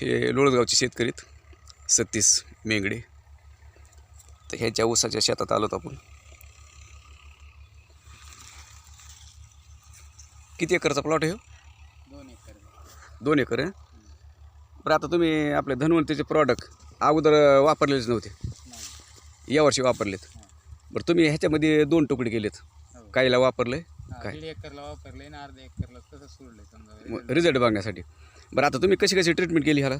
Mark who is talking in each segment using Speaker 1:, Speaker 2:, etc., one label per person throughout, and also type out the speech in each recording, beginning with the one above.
Speaker 1: हे लोळगावचे शेतकरी आहेत, सतीश मेंगडे. तर ह्याच्या ऊसाच्या शेतात आलोत आपण. किती एकरचा प्लॉट आहे हो?
Speaker 2: दोन एकर.
Speaker 1: दोन एकर आहे. बरं आता तुम्ही आपले धन्वंतीचे प्रॉडक्ट अगोदर वापरलेलेच नव्हते. यावर्षी वापरलेत. बरं तुम्ही ह्याच्यामध्ये दोन तुकडे केलेत.
Speaker 2: हो.
Speaker 1: काहीला वापरले काय?
Speaker 2: एकरला वापरले आणि अर्ध्या एकरला तसं सोडलंय समजा.
Speaker 1: रिझल्ट बघण्यासाठी. बरं आता तुम्ही कशी कशी ट्रीटमेंट केली ह्याला?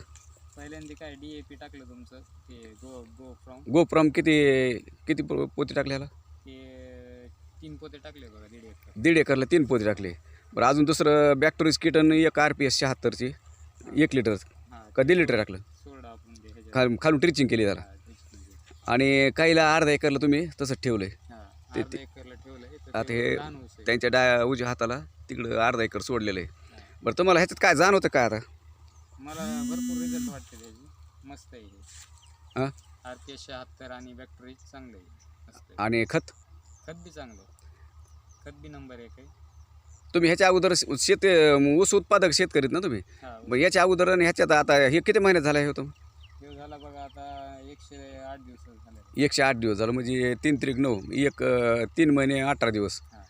Speaker 2: पहिल्यांदा काय डीएपी टाकलं तुमचं? ते गो गो फ्रॉम
Speaker 1: गोप्रॉम किती किती पो- पोते टाकले ह्याला?
Speaker 2: ते तीन पोते टाकले बघा दीड एकर.
Speaker 1: दीड एकरला तीन पोते टाकले. बरं अजून दुसरं बॅक्टोरिस किटन एक आर पी एस शहात्तरची एक लिटर
Speaker 2: हा
Speaker 1: का दीड लिटर टाकलं?
Speaker 2: सोडा आपण ते ह्याच्यात.
Speaker 1: खाल खालून ट्रिचिंग केली
Speaker 2: हा, तेच म्हणजे.
Speaker 1: आणि काहीला अर्धा एकरला तुम्ही तसंच ठेवलं आहे
Speaker 2: हा,
Speaker 1: ते-
Speaker 2: अर्धा एकरला ठेवलंय. तर
Speaker 1: आता
Speaker 2: ते
Speaker 1: हे
Speaker 2: लहान ऊस आहे.
Speaker 1: त्यांच्या डाय उजव्या हाताला तिकडं अर्धा एकर सोडलेलं आहे. बरं तुम्हाला ह्याच्यात काय जाणवतं काय आता?
Speaker 2: मला भरपूर रिझल्ट वाटते त्याची मस्त आहे हे.
Speaker 1: हां?
Speaker 2: शहात्तर आणि बॅक्टेरिया चांगलं आहे. मस्त आहे.
Speaker 1: आणि खत?
Speaker 2: खत बी चांगलं आहे. खत बी नंबर एक आहे.
Speaker 1: तुम्ही ह्याच्या अगोदर शेत ऊस उत्पादक शेतकरी आहेत ना तुम्ही?
Speaker 2: हा
Speaker 1: मग याच्या अगोदर आणि ह्याच्यात आता हे किती महिन्यात झाला हे होतं
Speaker 2: हे झाला बघा आता एकशे आठ दिवस झाले.
Speaker 1: एकशे आठ दिवस झालं म्हणजे तीन त्रिक नऊ एक अं, तीन महिने अठरा दिवस.
Speaker 2: हां.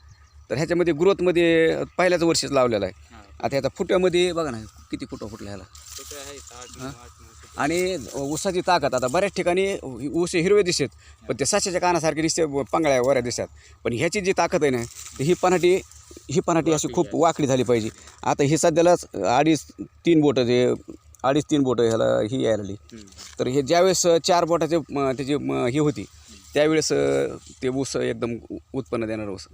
Speaker 1: तर ह्याच्यामध्ये ग्रोथमध्ये पहिल्याच वर्षीच लावलेला आहे. आता ह्याचा फुट्यामध्ये बघा ना किती फुटा फुटला ह्याला? आणि ऊसाची ताकद आता बऱ्याच ठिकाणी ऊस हिरवे दिसत पण ते साच्याच्या कानासारखे दिसते पांगळ्या वऱ्या दिसतात. पण ह्याची जी ताकद आहे ना ही पनाटी ही पनाटी अशी खूप वाकडी झाली पाहिजे. आता ही सध्यालाच अडीच तीन बोटं जे अडीच तीन बोटं ह्याला ही यायला लागली. तर हे ज्यावेळेस चार बोटाचे त्याची हे होती त्यावेळेस ते ऊस एकदम उत्पन्न देणार ऊस.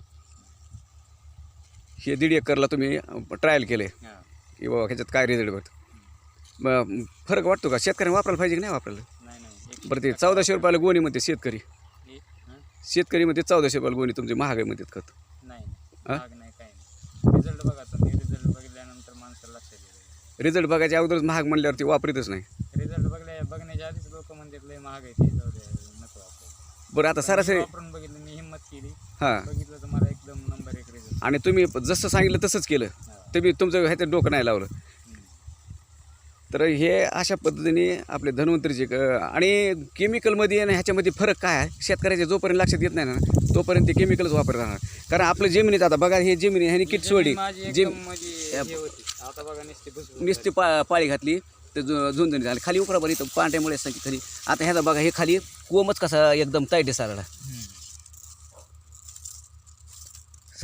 Speaker 1: हे दीड एकरला तुम्ही ट्रायल केले की बाबा ह्याच्यात काय रिझल्ट भेटतो फरक वाटतो का? शेतकऱ्यांनी वापरायला पाहिजे की नाही वापरायला?
Speaker 2: नाही नाही. एक
Speaker 1: बरं ते चौदाशे रुपयाला गोणी म्हणते शेतकरी? शेतकरी म्हणते चौदाशे रुपयाला गोणी तुमची महागाई म्हणतात खत
Speaker 2: रिझल्ट बघा आता. रिझल्ट बघितल्यानंतर माणसाला लक्षात
Speaker 1: रिझल्ट बघायच्या अगोदरच महाग म्हणल्यावर ते वापरीतच नाही.
Speaker 2: रिझल्ट बघल्या बघण्याच्या आधीच लोक म्हणतात लय महाग आहे ते नको वापरू.
Speaker 1: बरं आता सरासरी
Speaker 2: वापरून बघितलं मी हिंमत केली.
Speaker 1: हां
Speaker 2: बघितलं तर मला एकदम नंबर एक रिझल्ट
Speaker 1: आणि तुम्ही जसं सांगितलं तसंच केलं. तुम्ही तुमचं ह्याच्यात डोकं नाही लावलं. तर हे अशा पद्धतीने आपले धन्वंतरीचे आणि केमिकलमध्ये आणि ह्याच्यामध्ये फरक काय आहे? शेतकऱ्याच्या जोपर्यंत लक्षात येत नाही ना तोपर्यंत ते केमिकलच वापरत राहणार. कारण आपलं जमिनीत आता बघा हे जमिनी ह्याने किट सोडली जिम
Speaker 2: नुसती
Speaker 1: पा पाळी घातली तर झु- झुंझुनी झाली. खाली उकरा बरं इथं पांढऱ्यामुळे सांगितलं खाली. आता ह्याचा बघा हे खाली कोमच कसा एकदम टाईट सारला
Speaker 2: हम्म.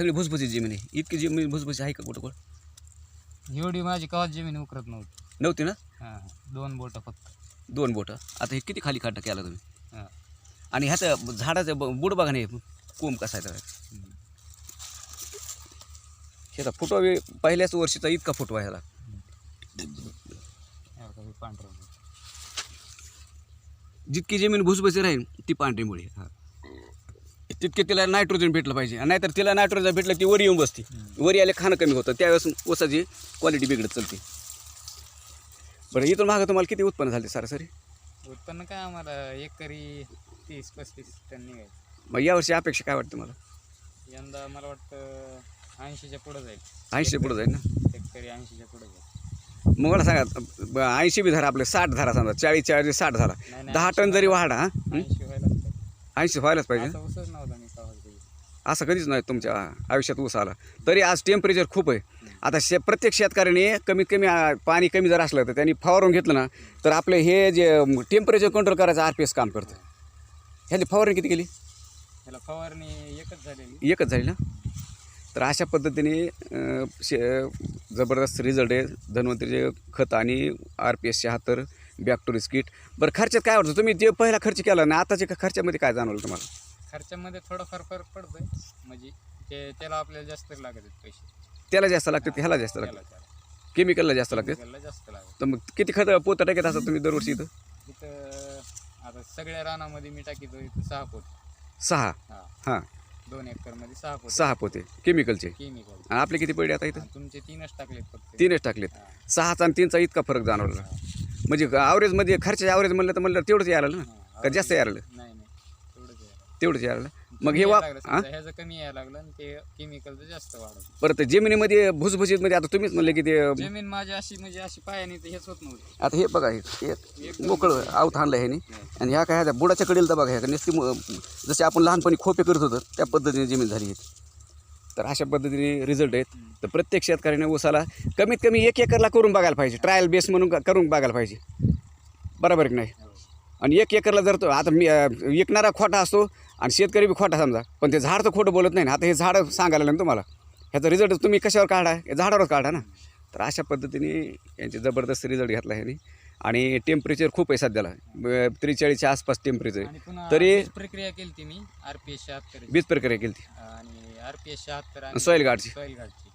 Speaker 1: सगळी भुसभुसी जमीन. आहे इतकी जमीन भुसभुसी आहे का कुठं कुठं?
Speaker 2: एवढी माझी कवाच जमीन उकरत नव्हती.
Speaker 1: नव्हती ना?
Speaker 2: हां दोन बोट फक्त.
Speaker 1: दोन बोटं. आता हे किती खाली खड्डा केला तुम्ही?
Speaker 2: हां.
Speaker 1: आणि ह्याचं झाडाचं ब- बुड बघा नाही कोंब कसा आहे त्याचा?
Speaker 2: हम्म.
Speaker 1: ह्याचा फुटवा बी पहिल्याच वर्षीचा इतका फुटवा ह्याला.
Speaker 2: हे बघा हे पांढरं बोट.
Speaker 1: जितकी जमीन भुसभुसी राहील ती पांढरीमुळे. हा. तितके तिला नायट्रोजन भेटलं पाहिजे. आणि नाहीतर तिला नायट्रोजन भेटलं ती वर येऊन बसते. वरी आले खाणं कमी होतं. त्यावेळेस ऊसाची क्वालिटी बिघडत चालते. बरं इथून मागं तुम्हाला किती उत्पन्न झाले सरासरी?
Speaker 2: उत्पन्न काय आम्हाला? एकरी तीस पस्तीस टन निघायचं.
Speaker 1: मग यावर्षी अपेक्षा काय वाटतं मला
Speaker 2: यंदा मला वाटतं ऐंशीच्या पुढं जाईल.
Speaker 1: ऐंशी पुढं जाईल ना?
Speaker 2: एकरी ऐंशीच्या पुढं जाईल.
Speaker 1: मग मला सांगा ऐंशी बी धरा आपले साठ धरा समजा. चाळीस चाळीस साठ
Speaker 2: नाही,
Speaker 1: दहा टन जरी वाढा
Speaker 2: ऐंशी व्हायलाच पाहिजे. असा उसच नव्हता मी कवाच बघितला.
Speaker 1: असं कधीच नाही तुमच्या आयुष्यात ऊस आला. तरी आज टेम्परेचर खूप आहे. आता शे प्रत्येक शेतकऱ्याने कमीत कमी आ, पाणी कमी जर असलं तर त्यांनी फवारून घेतलं ना तर आपलं हे जे टेम्परेचर कंट्रोल करायचं आर पी एस काम करतं. ह्याची फवारणी किती केली?
Speaker 2: त्याला फवारणी एकच झालेली.
Speaker 1: एकच झाली ना? तर अशा पद्धतीने अं, शे जबरदस्त रिझल्ट आहे. धन्वंतरीचे खत आणि आर पी एस शहात्तर बॅक्टोरिस किट बरं खर्चात काय वाटतं? तुम्ही जे पहिला खर्च केला ना आताच्या खर्चामध्ये काय जाणवलं तुम्हाला?
Speaker 2: खर्चामध्ये थोडाफार फरक पडतोय. म्हणजे ते त्याला आपल्याला जास्त लागत आहेत पैसे.
Speaker 1: त्याला जास्त लागतात ह्याला जास्त लागतात?
Speaker 2: त्याला त्याला
Speaker 1: केमिकलला जास्त लागतात?
Speaker 2: त्याला जास्त लागत
Speaker 1: तर मग किती खत पोतं टाकत असता तुम्ही दरवर्षी इथं?
Speaker 2: आता सगळ्या रानामध्ये मी टाकीतो इथं सहा पोत.
Speaker 1: सहा?
Speaker 2: हा.
Speaker 1: हां.
Speaker 2: दोन एकरमध्ये सहा पोत.
Speaker 1: सहा पोते. केमिकलचे
Speaker 2: केमिकल
Speaker 1: आणि आपले किती पडले आता इथं?
Speaker 2: तुमचे तीनच टाकलेत फक्त.
Speaker 1: तीनच टाकलेत. सहाचा आणि तीनचा इतका फरक जाणवला. म्हणजे ॲव्हरेजमध्ये खर्चाच्या ॲव्हरेज म्हणलं तर म्हणलं तेवढंच यायला ना. का जास्त यायला
Speaker 2: नाही नाही. तेवढंच आहे
Speaker 1: तेवढंच यायला मग हे
Speaker 2: लागलं
Speaker 1: हां
Speaker 2: समजा ह्याचं कमी यायला लागलं आणि ते केमिकलचं जास्त वाढत
Speaker 1: परत जमिनीमध्ये भुसभुशीतमध्ये आता तुम्हीच म्हणले की ते
Speaker 2: जमीन माझी अशी म्हणजे अशी पायाने तर हेच होत नव्हती.
Speaker 1: आता हे बघा हे हे मोकळं आवत आणलं ह्याने. आणि ह्या काय ह्या बुडाच्या कडेला तर बघा ह्या नुसती मु- जसे आपण लहानपणी खोपे करत होतो त्या पद्धतीने जमीन झाली आहे तर अशा पद्धतीने रिझल्ट आहेत. तर प्रत्येक शेतकऱ्याने ऊसाला कमीत कमी एक एकरला करून बघायला पाहिजे. ट्रायल बेस म्हणून करून बघायला पाहिजे. बरोबर की नाही? आणि एक एकरला जर तो आता मी विकणारा खोटा असतो आणि शेतकरी बी खोटा समजा. पण ते झाड तर खोटं बोलत नाही ना. आता हे झाड सांगायला लागलं ना तुम्हाला. ह्याचा रिझल्ट तुम्ही कशावर काढा? हे झाडावर काढा ना. तर अशा पद्धतीने यांचे जबरदस्त रिझल्ट घेतला ह्याने. आणि टेम्परेचर खूप आहे सध्याला. त्रेचाळीसच्या आसपास टेम्परेचर तरी-
Speaker 2: प्रक्रिया केली ती मी आर पी एस
Speaker 1: बीज प्रक्रिया केली ती
Speaker 2: आणि आर पी एस शहात्तर आणि
Speaker 1: Soil guardची.
Speaker 2: सॉईल गार्डची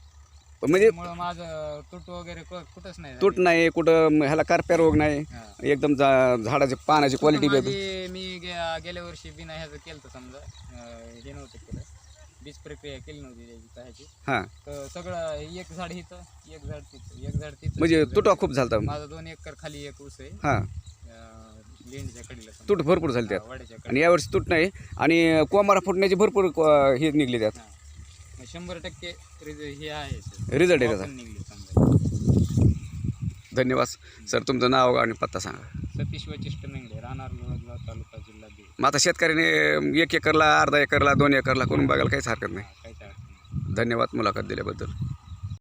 Speaker 1: म्हणजे
Speaker 2: त्यामुळं माझं तुट वगैरे कु- कुठंच नाही
Speaker 1: तुट नाही कुठं म- ह्याला करप्या रोग नाही
Speaker 2: हा.
Speaker 1: एकदम झाडाची पानाची क्वालिटी बी
Speaker 2: माझी मी गे- गेल्या वर्षी बिना ह्याचं केलं होतं समजा अं, हे नव्हतं केलं. बीज प्रक्रिया केली नव्हती त्याची
Speaker 1: हां.
Speaker 2: तर सगळं एक झाड इथं एक झाड तिथं एक झाड तिथं
Speaker 1: म्हणजे
Speaker 2: एक झाड
Speaker 1: तुटवा. खूप झालता.
Speaker 2: माझा दोन एकर खाली एक ऊस आहे.
Speaker 1: हां.
Speaker 2: अं, लेंडीच्या कडीला समजा.
Speaker 1: तुट भरपूर झाली त्यात
Speaker 2: हा, वाड्याच्या
Speaker 1: आणि यावर्षी तुट नाही. आणि कोमारा फुटण्याची भरपूर क- हे निघले त्यात.
Speaker 2: शंभर टक्के रिझ- हे आहे.
Speaker 1: रिझल्ट आहे त्याचा
Speaker 2: वापरून निघली समजा
Speaker 1: धन्यवाद सर तुमचं नाव आणि पत्ता सांगा.
Speaker 2: सतीश वचिष्ठ मेंगडे राहणार तालुका जिल्हा बीड.
Speaker 1: मग आता शेतकऱ्याने एक एकरला अर्धा एकरला दोन एकरला करून बघायला काहीच हरकत नाही.
Speaker 2: काहीच अडचण नाही.
Speaker 1: धन्यवाद मुलाखत दिल्याबद्दल.